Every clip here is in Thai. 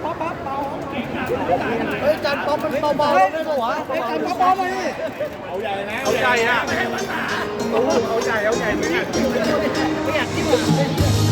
เบาเบาป๊อปป๊อปเบาเฮ้ยจานป๊อปมันเบาเบาได้ไหมวะเฮ้ยจานป๊อปมาดิเอาใหญ่นะเอาใหญ่อะเอาใหญ่เอาใหญ่ไม่อยากไม่อยากที่ผม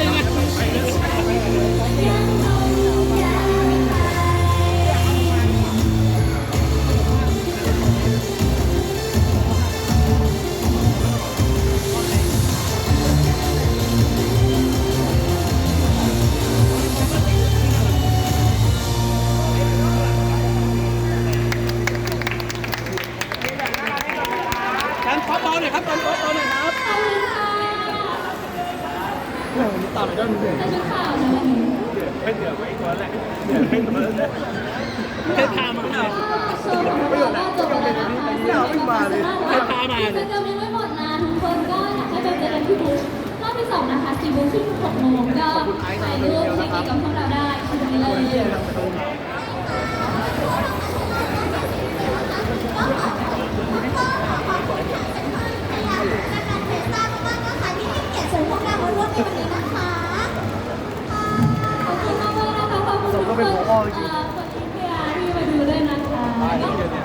ありがとうござ。 มา จะเจอไม่หมดนะทุกคนก็อยากให้ไปเจอกันที่บูธรอบที่สองนะคะสี่โมงครึ่หกโมงก็ถ่ายรูปเช็คอินกับพวกเราได้ที่นี่เลยส่งก็เป็นหัวข้อจริงคนที่เที่ยวที่มาดูด้วยนะคะ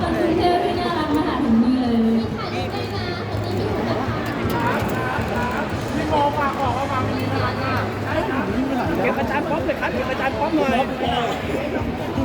คนที่เที่ยว อาจารย์ป๊อปเลยครับอาจารย์ป๊อปหน่อย